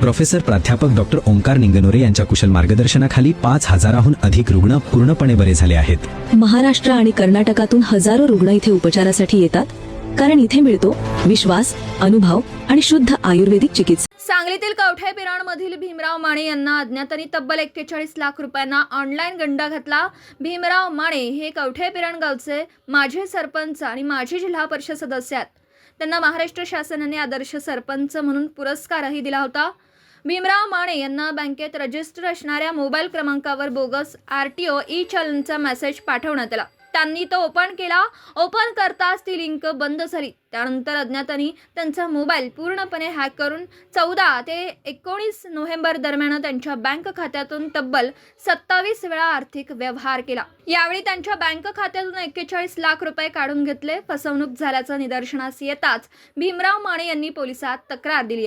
Professor प्राध्यापक doctor Omkar Ningnore यांच्या कुशल मार्गदर्शनाखाली पाच हजाराहून अधिक रुग्ण पूर्णपणे बरे झाले आहेत. महाराष्ट्र आणि कर्नाटकातून हजारो रुग्ण इथे उपचारासाठी येतात. कारण इथे मिळतो विश्वास अनुभव आणि शुद्ध आयुर्वेदिक चिकित्सा. सांगलीतील कवठे पिराणमधील भीमराव माने यांना अज्ञातांनी तब्बल एक्केचाळीस लाख रुपयांना ऑनलाईन गंडा घातला. भीमराव माने हे कवठे पिराण गावचे माजी सरपंच आणि माजी जिल्हा परिषद सदस्य आहेत. त्यांना महाराष्ट्र शासनाने आदर्श सरपंच म्हणून पुरस्कारही दिला होता. भीमराव माने यांना बँकेत रजिस्टर असणाऱ्या मोबाईल क्रमांकावर bogus R T O E चलनचा message पाठवण्यात आला. त्यांनी तो ओपन केला. ओपन करताच ती लिंक बंद झाली. त्यानंतर अज्ञातांनी त्यांचा मोबाईल पूर्णपणे हॅक करून चौदा ते एकोणीस नोव्हेंबर दरम्यान त्यांच्या बँक खात्यातून तब्बल सत्तावीस वेळा आर्थिक व्यवहार केला. यावेळी त्यांच्या बँक खात्यातून एक्केचाळीस लाख रुपये काढून घेतले. फसवणूक झाल्याचं निदर्शनास येताच भीमराव माने यांनी पोलिसात तक्रार दिली आहे.